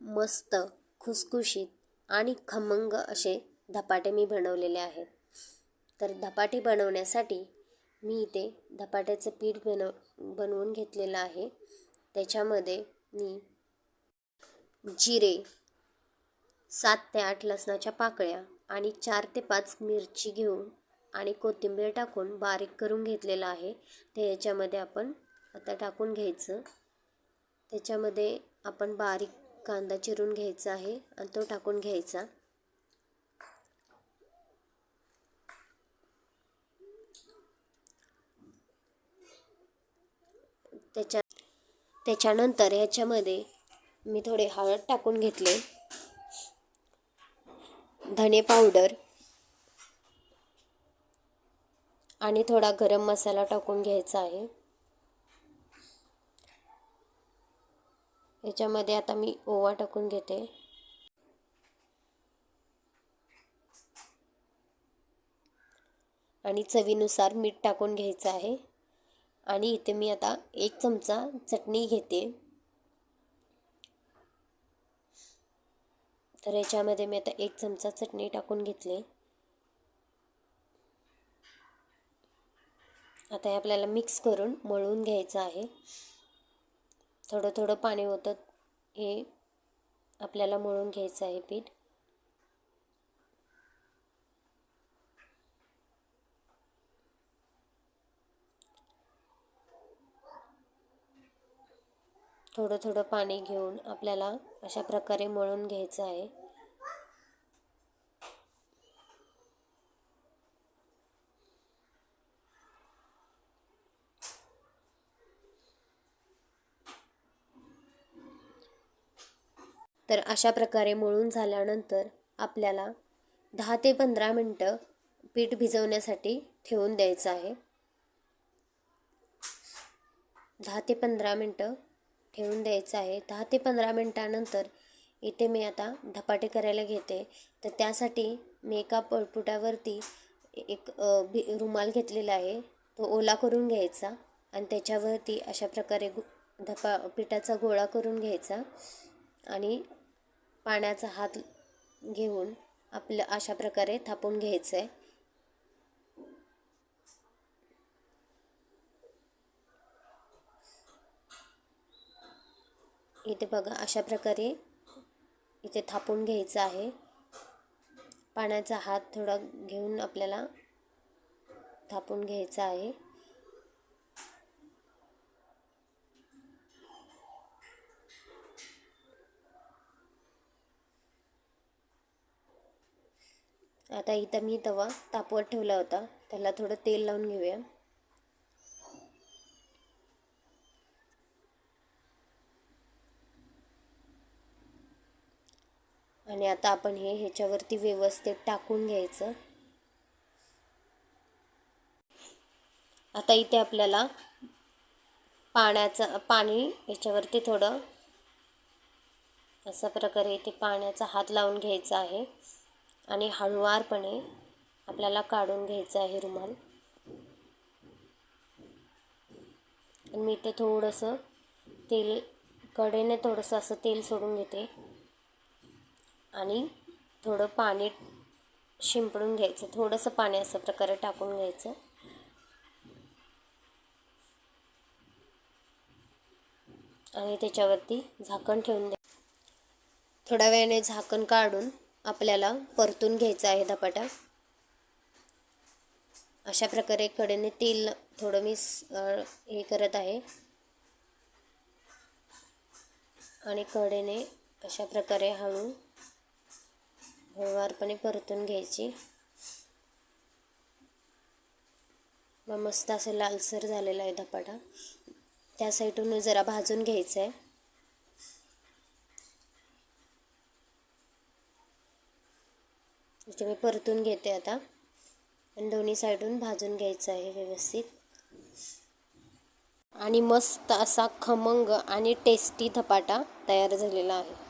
मस्त खुसखुशीत आणि खमंग असे धपाटे मी बनवलेले आहेत. तर धपाटे बनवण्यासाठी मी इथे धपाट्याचं पीठ बनव बनवून घेतलेलं आहे. त्याच्यामध्ये मी जिरे सात ते आठ लसणाच्या पाकळ्या आणि चार ते पाच मिरची घेऊन आणि कोथिंबीर टाकून बारीक करून घेतलेलं आहे. ते याच्यामध्ये आपण आता टाकून घ्यायचं. त्याच्यामध्ये आपण बारीक कांदा चिरून घ्यायचा आहे आणि तो टाकून घ्यायचा. त्याच्या त्याच्यानंतर ह्याच्यामध्ये मी थोडे हळद टाकून घेतले. धने पावडर. आणि थोडा गरम मसाला टाकून घ्यायचा आहे. याच्यामध्ये आता मी ओवा टाकून घेते. आणि चवीनुसार मीठ टाकून घ्यायचं आहे. आणि इथे मी आता एक चमचा चटणी घेते. तर याच्यामध्ये मी आता एक चमचा चटणी टाकून घेतली. आता हे आपल्याला मिक्स करून मळून घ्यायचं आहे. थोडं थोडं पाणी होतं हे आपल्याला मळून घ्यायचं आहे पीठ. थोडं थोडं पाणी घेऊन आपल्याला अशा प्रकारे मळून घ्यायचं आहे. तर अशा प्रकारे मळून झाल्यानंतर आपल्याला दहा ते पंधरा मिनटं पीठ भिजवण्यासाठी ठेवून द्यायचं आहे. दहा ते पंधरा मिनटं ठेवून द्यायचं आहे. दहा ते पंधरा मिनटानंतर इथे मी आता धपाटे करायला घेते. तर त्यासाठी मी एका पळपुटावरती एक बी रुमाल घेतलेला आहे. तो ओला करून घ्यायचा आणि त्याच्यावरती अशा प्रकारे गु धपा पिठाचा गोळा करून घ्यायचा आणि पाण्याचा हात घेऊन आपलं अशा प्रकारे थापून घ्यायचं आहे इथे बघा अशा प्रकारे इथे थापून घ्यायचं आहे. पाण्याचा हात थोडा घेऊन आपल्याला थापून घ्यायचा आहे. आता इथं मी तवा तापवत ठेवला होता. त्याला थोडं तेल लावून घेऊया. आणि आता आपण हे ह्याच्यावरती व्यवस्थित टाकून घ्यायचं. आता इथे आपल्याला पाण्याचं पाणी याच्यावरती थोडं अशा प्रकारे इथे पाण्याचा हात लावून घ्यायचा आहे. आणि हळुवारपणे आपल्याला काढून घ्यायचं आहे रुमाल. मी इथे थोडंसं तेल कडेने थोडंसं असं तेल सोडून घेते. आणि थोडं पाणी शिंपडून घ्यायचं. थोडंसं पाणी असं प्रकारे टाकून घ्यायचं. आणि त्याच्यावरती झाकण ठेवून द्या. थोड्या वेळाने झाकण काढून आपल्याला परतून घ्यायचं आहे धपाटा. अशा प्रकारे कडेने तेल थोडं मी हे करत आहे. आणि कडेने अशा प्रकारे हळू हळूवारपणे परतून घ्यायची. मग मस्त असं लालसर झालेला आहे धपाटा. त्या साईडून जरा भाजून घ्यायचं आहे इथे मी परतून घेते आता. आणि दोन्ही साईडून भाजून घ्यायचं आहे व्यवस्थित. आणि मस्त असा खमंग आणि टेस्टी धपाटा तयार झालेला आहे.